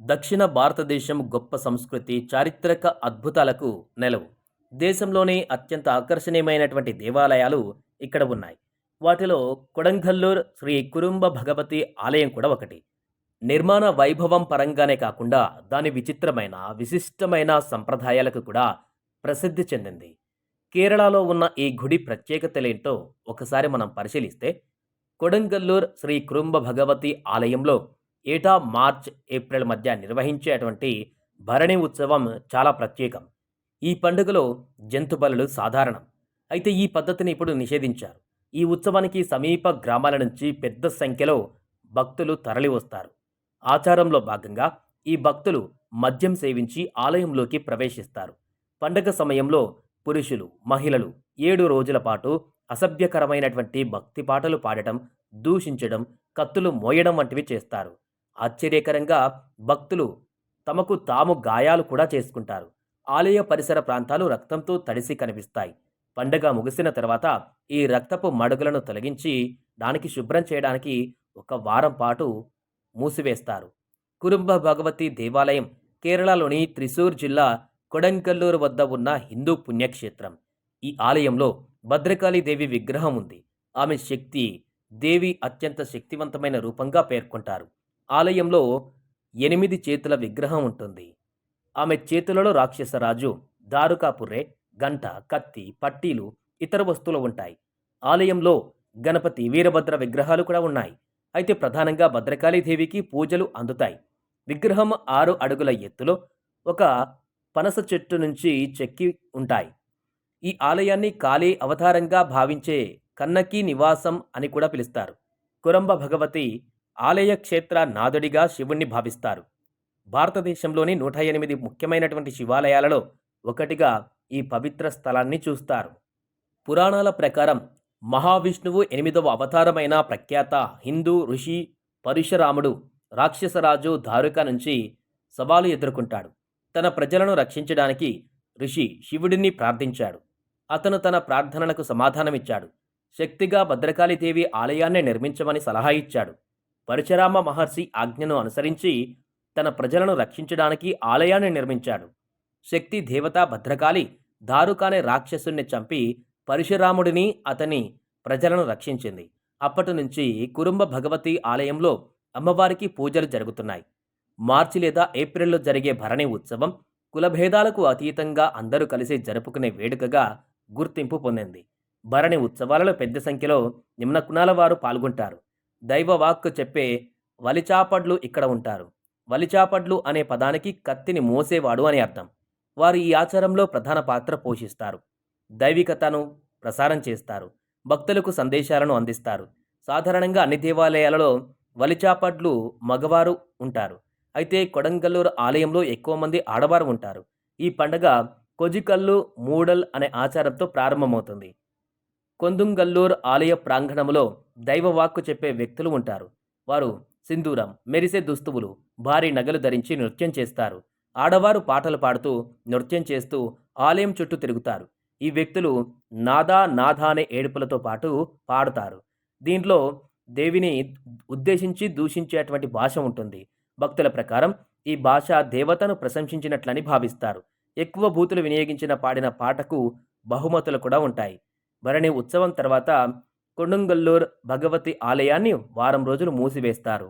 దక్షిణ భారతదేశం గొప్ప సంస్కృతి చారిత్రక అద్భుతాలకు నెలవు. దేశంలోనే అత్యంత ఆకర్షణీయమైనటువంటి దేవాలయాలు ఇక్కడ ఉన్నాయి. వాటిలో కొడంగల్లూర్ శ్రీ కురుంబ భగవతి ఆలయం కూడా ఒకటి. నిర్మాణ వైభవం పరంగానే కాకుండా దాని విచిత్రమైన విశిష్టమైన సంప్రదాయాలకు కూడా ప్రసిద్ధి చెందింది. కేరళలో ఉన్న ఈ గుడి ప్రత్యేకతలేంటో ఒకసారి మనం పరిశీలిస్తే కొడంగల్లూర్ శ్రీ కురుంబ భగవతి ఆలయంలో ఏటా మార్చ్ ఏప్రిల్ మధ్య నిర్వహించేటువంటి భరణి ఉత్సవం చాలా ప్రత్యేకం. ఈ పండుగలో జంతు బలులు సాధారణం. అయితే ఈ పద్ధతిని ఇప్పుడు నిషేధించారు. ఈ ఉత్సవానికి సమీప గ్రామాల నుంచి పెద్ద సంఖ్యలో భక్తులు తరలి వస్తారు. ఆచారంలో భాగంగా ఈ భక్తులు మద్యం సేవించి ఆలయంలోకి ప్రవేశిస్తారు. పండగ సమయంలో పురుషులు మహిళలు ఏడు రోజుల పాటు అసభ్యకరమైనటువంటి భక్తి పాటలు పాడటం దూషించడం కత్తులు మోయడం వంటివి చేస్తారు. ఆశ్చర్యకరంగా భక్తులు తమకు తాము గాయాలు కూడా చేసుకుంటారు. ఆలయ పరిసర ప్రాంతాలు రక్తంతో తడిసి కనిపిస్తాయి. పండగ ముగిసిన తర్వాత ఈ రక్తపు మడుగులను తొలగించి దానికి శుభ్రం చేయడానికి ఒక వారం పాటు మూసివేస్తారు. కురుంబ భగవతి దేవాలయం కేరళలోని త్రిశూర్ జిల్లా కొడంకల్లూరు వద్ద ఉన్న హిందూ పుణ్యక్షేత్రం. ఈ ఆలయంలో భద్రకాళి దేవి విగ్రహం ఉంది. ఆమె శక్తి దేవి అత్యంత శక్తివంతమైన రూపంగా పేర్కొంటారు. ఆలయంలో ఎనిమిది చేతుల విగ్రహం ఉంటుంది. ఆమె చేతులలో రాక్షసరాజు దారుకాపుర్రె గంట కత్తి పట్టీలు ఇతర వస్తువులు ఉంటాయి. ఆలయంలో గణపతి వీరభద్ర విగ్రహాలు కూడా ఉన్నాయి. అయితే ప్రధానంగా భద్రకాళీదేవికి పూజలు అందుతాయి. విగ్రహం ఆరు అడుగుల ఎత్తులో ఒక పనస చెట్టు నుంచి చెక్కి ఉంటాయి. ఈ ఆలయాన్ని కాళీ అవతారంగా భావించే కన్నకి నివాసం అని కూడా పిలుస్తారు. కురంబ భగవతి ఆలయ క్షేత్ర నాదుడిగా శివుణ్ణి భావిస్తారు. భారతదేశంలోని నూట ఎనిమిది ముఖ్యమైనటువంటి శివాలయాలలో ఒకటిగా ఈ పవిత్ర స్థలాన్ని చూస్తారు. పురాణాల ప్రకారం మహావిష్ణువు ఎనిమిదవ అవతారమైన ప్రఖ్యాత హిందూ ఋషి పరశురాముడు రాక్షసరాజు దారుక నుంచి సవాలు ఎదుర్కొంటాడు. తన ప్రజలను రక్షించడానికి ఋషి శివుడిని ప్రార్థించాడు. అతను తన ప్రార్థనలకు సమాధానమిచ్చాడు. శక్తిగా భద్రకాళిదేవి ఆలయాన్ని నిర్మించమని సలహా ఇచ్చాడు. పరశురామ మహర్షి ఆజ్ఞను అనుసరించి తన ప్రజలను రక్షించడానికి ఆలయాన్ని నిర్మించాడు. శక్తి దేవత భద్రకాళి దారుకానే రాక్షసుణ్ణి చంపి పరశురాముడిని అతని ప్రజలను రక్షించింది. అప్పటి నుంచి కురుంబ భగవతి ఆలయంలో అమ్మవారికి పూజలు జరుగుతున్నాయి. మార్చి లేదా ఏప్రిల్లో జరిగే భరణి ఉత్సవం కులభేదాలకు అతీతంగా అందరూ కలిసి జరుపుకునే వేడుకగా గుర్తింపు పొందింది. భరణి ఉత్సవాలలో పెద్ద సంఖ్యలో నిమ్న కుణాల వారు పాల్గొంటారు. దైవవాక్కు చెప్పే వలిచాపడ్లు ఇక్కడ ఉంటారు. వలిచాపడ్లు అనే పదానికి కత్తిని మోసేవాడు అని అర్థం. వారు ఈ ఆచారంలో ప్రధాన పాత్ర పోషిస్తారు. దైవికతను ప్రసారం చేస్తారు. భక్తులకు సందేశాలను అందిస్తారు. సాధారణంగా అన్ని దేవాలయాలలో వలిచాపడ్లు మగవారు ఉంటారు. అయితే కొడంగల్లూరు ఆలయంలో ఎక్కువ మంది ఆడవారు ఉంటారు. ఈ పండగ కొజికల్లు మూడల్ అనే ఆచారంతో ప్రారంభమవుతుంది. కొందుంగల్లూరు ఆలయ ప్రాంగణంలో దైవవాక్కు చెప్పే వ్యక్తులు ఉంటారు. వారు సింధూరం మెరిసే దుస్తువులు భారీ నగలు ధరించి నృత్యం చేస్తారు. ఆడవారు పాటలు పాడుతూ నృత్యం చేస్తూ ఆలయం చుట్టూ తిరుగుతారు. ఈ వ్యక్తులు నాదా నాదా అనే ఏడుపులతో పాటు పాడుతారు. దీంట్లో దేవిని ఉద్దేశించి దూషించేటువంటి భాష ఉంటుంది. భక్తుల ప్రకారం ఈ భాష దేవతను ప్రశంసించినట్లని భావిస్తారు. ఎక్కువ భూతులు వినియోగించిన పాడిన పాటకు బహుమతులు కూడా ఉంటాయి. భరణి ఉత్సవం తర్వాత కొండంగల్లూర్ భగవతి ఆలయాన్ని వారం రోజులు మూసివేస్తారు.